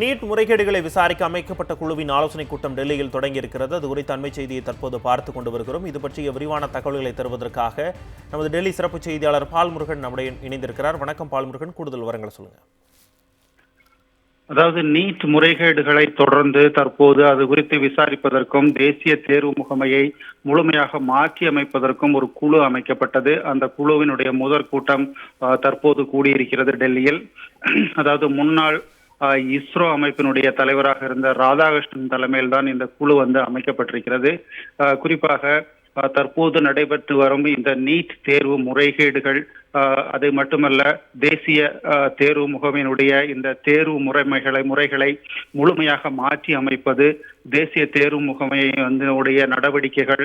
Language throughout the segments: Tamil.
நீட் முறைகேடுகளை விசாரிக்க அமைக்கப்பட்ட குழுவின் ஆலோசனைக் கூட்டம் டெல்லியில் தொடங்கியிருக்கிறது. அது குறித்த அண்மை செய்தியை தற்போது பார்த்து கொண்டு வருகிறோம். இது பற்றிய விரிவான தகவல்களை தருவதற்காக நமது டெல்லி சிறப்பு செய்தியாளர் பால்முருகன் நம்முடைய இணைந்திருக்கிறார். வணக்கம் பால்முருகன் கூடுதல் விவரங்களை சொல்லுங்க. அதாவது நீட் முறைகேடுகளை தொடர்ந்து தற்போது அது குறித்து விசாரிப்பதற்கும் தேசிய தேர்வு முகமையை முழுமையாக மாற்றி அமைப்பதற்கும் ஒரு குழு அமைக்கப்பட்டது. அந்த குழுவினுடைய முதற் கூட்டம் தற்போது கூடியிருக்கிறது டெல்லியில். அதாவது முன்னாள் இஸ்ரோ அமைப்பினுடைய தலைவராக இருந்த ராதாகிருஷ்ணன் தலைமையில் தான் இந்த குழு வந்து அமைக்கப்பட்டிருக்கிறது. குறிப்பாக அஹ், தற்போது நடைபெற்று வரும் இந்த நீட் தேர்வு முறைகேடுகள் அது மட்டுமல்ல தேசிய தேர்வு முகமையினுடைய இந்த தேர்வு முறைமைகளை முறைகளை முழுமையாக மாற்றி அமைப்பது தேசிய தேர்வு முகமை வந்து உடைய நடவடிக்கைகள்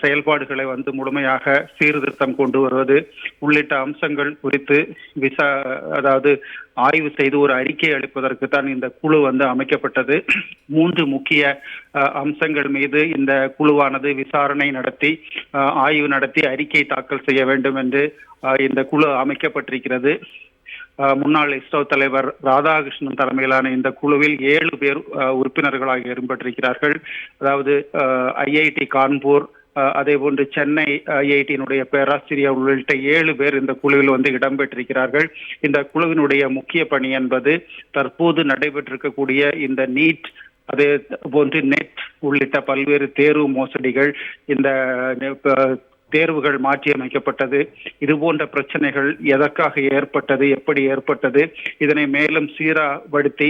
செயல்பாடுகளை வந்து முழுமையாக சீர்திருத்தம் கொண்டு வருவது உள்ளிட்ட அம்சங்கள் குறித்து விசா அதாவது ஆய்வு செய்து ஒரு அறிக்கை அளிப்பதற்கு தான் இந்த குழு வந்து அமைக்கப்பட்டது. மூன்று முக்கிய அம்சங்கள் மீது இந்த குழுவானது விசாரணை நடத்தி ஆய்வு நடத்தி அறிக்கை தாக்கல் செய்ய வேண்டும் என்று இந்த குழு அமைக்கப்பட்டிருக்கிறது. முன்னாள் இஸ்ரோ தலைவர் ராதாகிருஷ்ணன் தலைமையிலான இந்த குழுவில் ஏழு பேர் உறுப்பினர்களாக இடம்பெற்றிருக்கிறார்கள். அதாவது ஐஐடி கான்பூர் அதே போன்று சென்னை ஐஐடியினுடைய பேராசிரியர் உள்ளிட்ட ஏழு பேர் இந்த குழுவில் வந்து இடம்பெற்றிருக்கிறார்கள். இந்த குழுவினுடைய முக்கிய பணி என்பது தற்போது நடைபெற்றிருக்கக்கூடிய இந்த நீட் அதே போன்று நெட் உள்ளிட்ட பல்வேறு தேர்வு மோசடிகள் இந்த தேர்வுகள் மாற்றியமைக்கப்பட்டது. இது போன்ற பிரச்சனைகள் எதற்காக ஏற்பட்டது எப்படி ஏற்பட்டது இதனை மேலும் சீராப்படுத்தி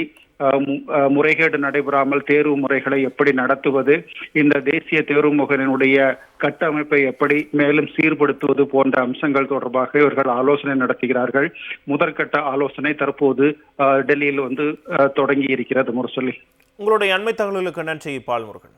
முறைகேடு நடைபெறாமல் தேர்வு முறைகளை எப்படி நடத்துவது இந்த தேசிய தேர்வு முகனினுடைய கட்டமைப்பை எப்படி மேலும் சீர்படுத்துவது போன்ற அம்சங்கள் தொடர்பாக இவர்கள் ஆலோசனை நடத்துகிறார்கள். முதற்கட்ட ஆலோசனை தற்போது டெல்லியில் வந்து அஹ், தொடங்கி இருக்கிறது முரசொலி. உங்களுடைய அண்மை தகவல்களுக்கு நன்றி பால்முருகன்